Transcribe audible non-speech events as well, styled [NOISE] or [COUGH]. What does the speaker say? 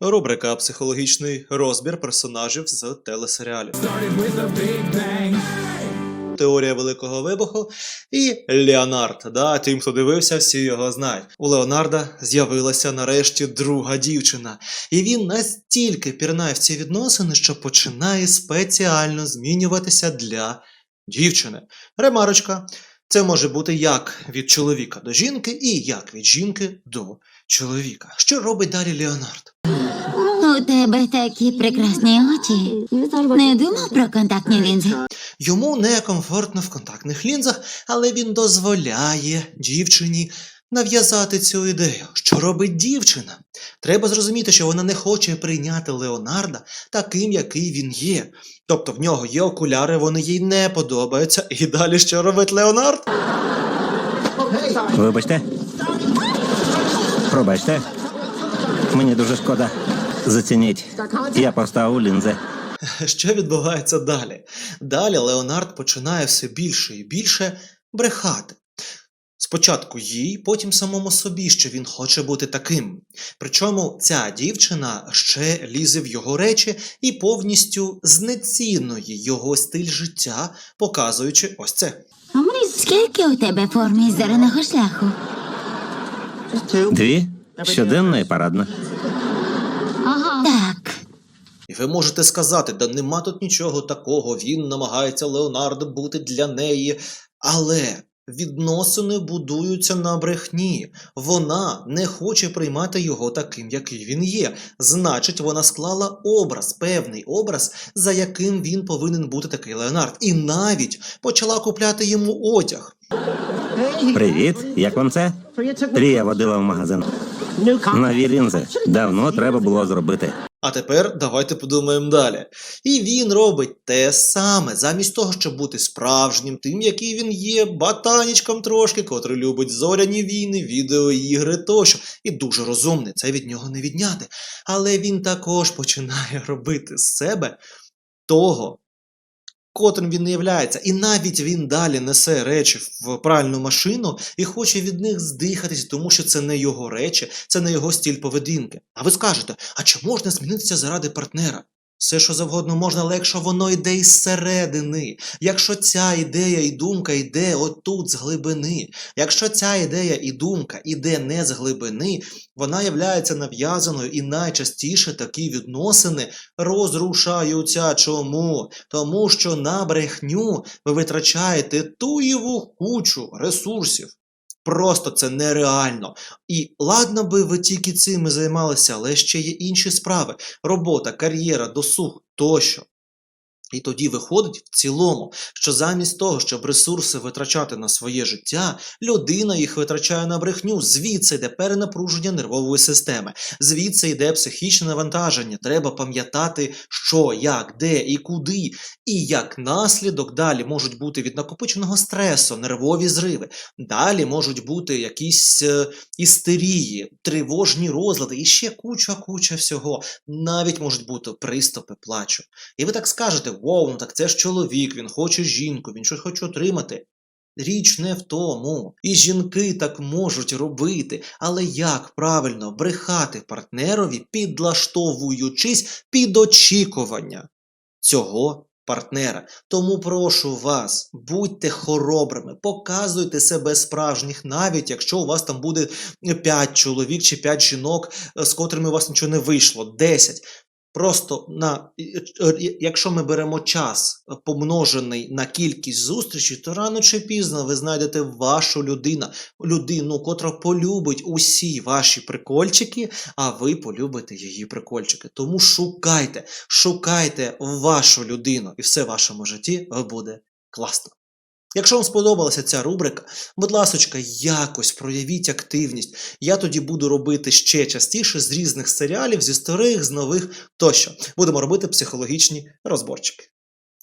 Рубрика Психологічний розбір персонажів з телесеріалів. Теорія Великого Вибуху і Леонард. Да, тим, хто дивився, всі його знають. У Леонарда з'явилася нарешті друга дівчина, і він настільки пірнає в ці відносини, що починає спеціально змінюватися для дівчини. Ремарочка. Це може бути як від чоловіка до жінки, і як від жінки до чоловіка. Що робить далі Леонард? У тебе такі прекрасні очі. Не думав про контактні лінзи? Йому некомфортно в контактних лінзах, але він дозволяє дівчині нав'язати цю ідею. Що робить дівчина? Треба зрозуміти, що вона не хоче прийняти Леонарда таким, який він є. Тобто в нього є окуляри, вони їй не подобаються. І далі що робить Леонард? Вибачте. Пробачте. Мені дуже шкода. Зацініть. Я поставив лінзи. Що відбувається далі? Далі Леонард починає все більше і більше брехати. Спочатку їй, потім самому собі, що він хоче бути таким. Причому ця дівчина ще лізе в його речі і повністю знецінує його стиль життя, показуючи ось це. Скільки у тебе форм із зеленого шляху? Дві. Щоденна і парадна. Так. І ви можете сказати, да нема тут нічого такого, він намагається Леонардо бути для неї. Але відносини будуються на брехні. Вона не хоче приймати його таким, який він є. Значить, вона склала образ, певний образ, за яким він повинен бути такий Леонард. І навіть почала купляти йому одяг. Привіт. Як вам це? Трія водила в магазин. Нові лінзи. Давно треба було зробити. А тепер давайте подумаємо далі. І він робить те саме, замість того, щоб бути справжнім, тим, який він є, батанічком трошки, котрий любить зоряні війни, відеоігри тощо. І дуже розумний, це від нього не відняти. Але він також починає [LAUGHS] робити з себе того, котрим він не являється. І навіть він далі несе речі в пральну машину і хоче від них здихатись, тому що це не його речі, це не його стіль поведінки. А ви скажете, а чи можна змінитися заради партнера? Все, що завгодно можна, але якщо воно йде із середини, якщо ця ідея і думка йде отут з глибини, якщо ця ідея і думка йде не з глибини, вона являється нав'язаною і найчастіше такі відносини розрушаються. Чому? Тому що на брехню ви витрачаєте туєву кучу ресурсів. Просто це нереально. І ладно би ви тільки цим і займалися, але ще є інші справи: робота, кар'єра, досуг тощо. І тоді виходить в цілому, що замість того, щоб ресурси витрачати на своє життя, людина їх витрачає на брехню. Звідси йде перенапруження нервової системи, звідси йде психічне навантаження. Треба пам'ятати, що, як, де і куди. І як наслідок далі можуть бути від накопиченого стресу, нервові зриви. Далі можуть бути якісь е, істерії, тривожні розлади і ще куча-куча всього. Навіть можуть бути приступи плачу. І ви так скажете: Воу, ну так це ж чоловік, він хоче жінку, він щось хоче отримати. Річ не в тому. І жінки так можуть робити, але як правильно брехати партнерові, підлаштовуючись під очікування цього партнера. Тому прошу вас, будьте хоробрими, показуйте себе справжніх, навіть якщо у вас там буде 5 чоловік чи 5 жінок, з котрими у вас нічого не вийшло, 10. Просто на якщо ми беремо час е, помножений на кількість зустрічей, то рано чи пізно ви знайдете вашу людину, людину, котра полюбить усі ваші прикольчики, а ви полюбите її прикольчики. Тому шукайте, шукайте вашу людину, і все в вашому житті буде класно. Якщо вам сподобалася ця рубрика, будь ласочка, якось проявіть активність. Я тоді буду робити ще частіше з різних серіалів, зі старих, з нових тощо. Будемо робити психологічні розборчики.